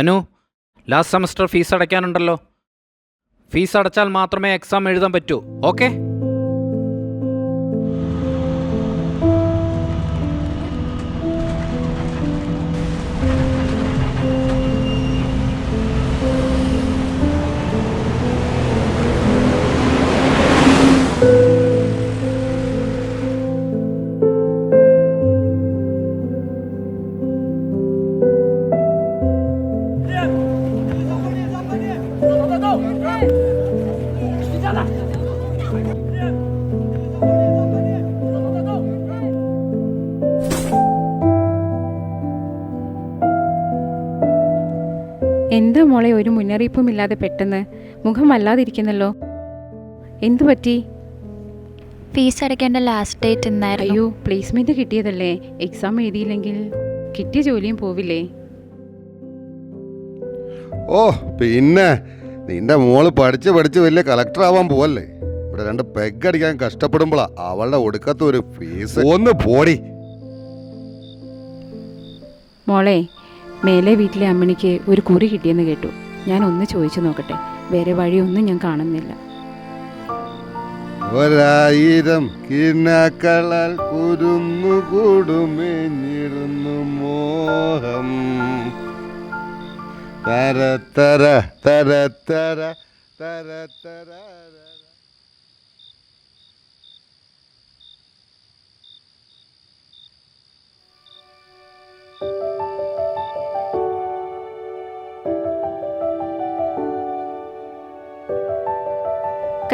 Anu last semester fees അടയ്ക്കാനുണ്ടല്ലോ. Fees അടച്ചാൽ മാത്രമേ എക്സാം എഴുതാൻ പറ്റൂ. ഓക്കെ എന്താ മോളെ ഒരു മുന്നറിയിപ്പും ഇല്ലാതെ പെട്ടെന്ന്? മുഖം വല്ലാതിരിക്കുന്നല്ലോ എന്തു പറ്റി? ഫീസ് അടയ്ക്കേണ്ട ലാസ്റ്റ് ഡേറ്റ് എന്നായിരുന്നു. അയ്യോ പ്ലേസ്മെന്റ് കിട്ടിയതല്ലേ? എക്സാം എഴുതിയില്ലെങ്കിൽ കിട്ടിയ ജോലിയും പോവില്ലേ? ഓ പിന്നെ നിന്റെ മോൾ പഠിച്ച് പഠിച്ച് വലിയ കളക്ടർ ആവാൻ പോവല്ലേ? ഇവിടെ രണ്ട് പെഗ് അടിക്കാൻ കഷ്ടപ്പെടുമ്പോളാ അവളുടെ ഒടുക്കത്തെ ഒരു ഫീസ് ഒന്ന് പോടി. മോളെ മേലെ വീട്ടിലെ അമ്മണിക്ക് ഒരു കുറി കിട്ടിയെന്ന് കേട്ടു. ഞാൻ ഒന്ന് ചോദിച്ചു നോക്കട്ടെ. വേറെ വഴിയൊന്നും ഞാൻ കാണുന്നില്ല. ഒരായിരം കിണക്കളാൽ കുരുന്നു കൂടുമെഞ്ഞിരുന്നു മോഹം. തര തര തര തര തര തര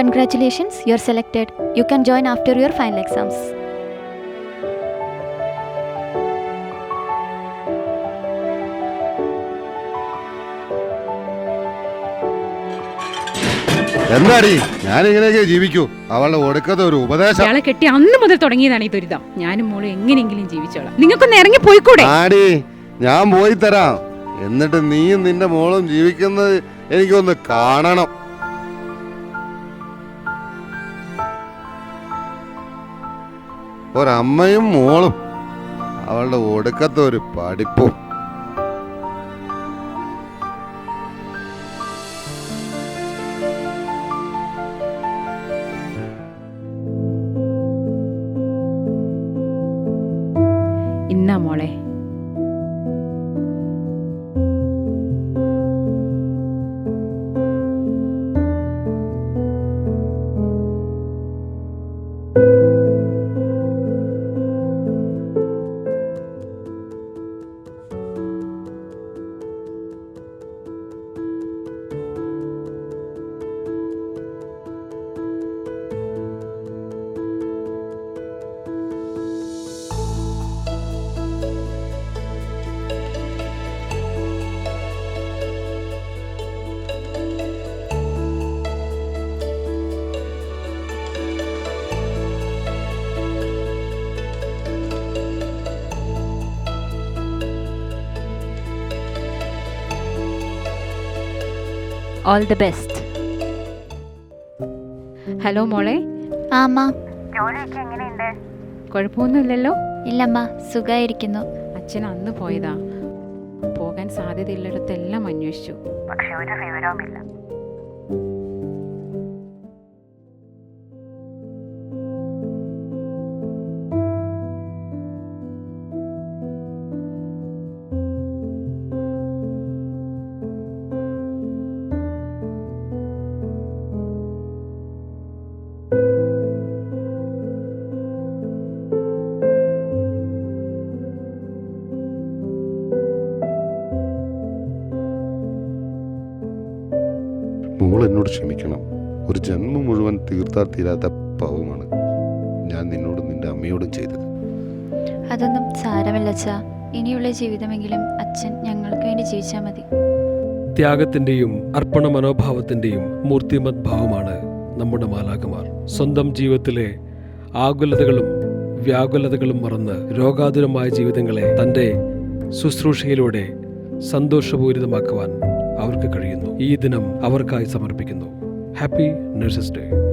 Congratulations, you selected. You can join after your final exams. എന്താടി? ഞാൻ ഇങ്ങനെയൊക്കെ ജീവിക്കൂ. അവളുടെ ഒടുക്കത്തെ ഒരു ഉപദേശം. ഇയാളെ കെട്ടി അന്ന് മുതൽ തുടങ്ങിയതാണ് ഈ ദുരിതം. ഞാനും മോളും എങ്ങനെയെങ്കിലും ജീവിച്ചോളാം. നിങ്ങൾക്കൊന്ന് ഇറങ്ങി പോയിക്കൂടെ ആടി ഞാൻ പോയി തരാം. എന്നിട്ട് നീയും നിന്റെ മോളും ജീവിക്കുന്നത് എനിക്കൊന്ന് കാണണം. ഒരമ്മയും മോളും അവളുടെ ഒടുക്കത്തെ ഒരു പഠിപ്പും. ഇന്നാ മോളെ. All ദി ബെസ്റ്റ് ഹലോ മോളെ. കുഴപ്പമൊന്നുമില്ലല്ലോ. ഇല്ലമ്മ സുഖായിരിക്കുന്നു. അച്ഛൻ അന്ന് പോയതാ. പോകാൻ സാധ്യതയുള്ളിടത്തെല്ലാം അന്വേഷിച്ചു. മോൾ എന്നോട് ക്ഷമിക്കണം. ഒരു ജന്മം മുഴുവൻ തീർത്താൽ തീരാത്ത പാവമാണ് ഞാൻ നിന്നോടും നിന്റെ അമ്മയോടും ചെയ്തത്. അതൊന്നും സാരമല്ല അച്ഛാ. ഇനിയുള്ള ജീവിതമെങ്കിലും അച്ഛൻ ഞങ്ങൾക്ക് വേണ്ടി ജീവിച്ചാൽ മതി. ത്യാഗത്തിന്റെയും അർപ്പണ മനോഭാവത്തിന്റെയും മൂർത്തിമത് ഭാവമാണ് നമ്മുടെ മാലാകുമാർ സ്വന്തം ജീവിതത്തിലെ ആകുലതകളും വ്യാകുലതകളും മറന്ന് രോഗാതുരമായ ജീവിതങ്ങളെ തന്റെ ശുശ്രൂഷയിലൂടെ സന്തോഷപൂരിതമാക്കുവാൻ അവർക്ക് കഴിയുന്നു. ഈ ദിനം അവർക്കായി സമർപ്പിക്കുന്നു. Happy nurses day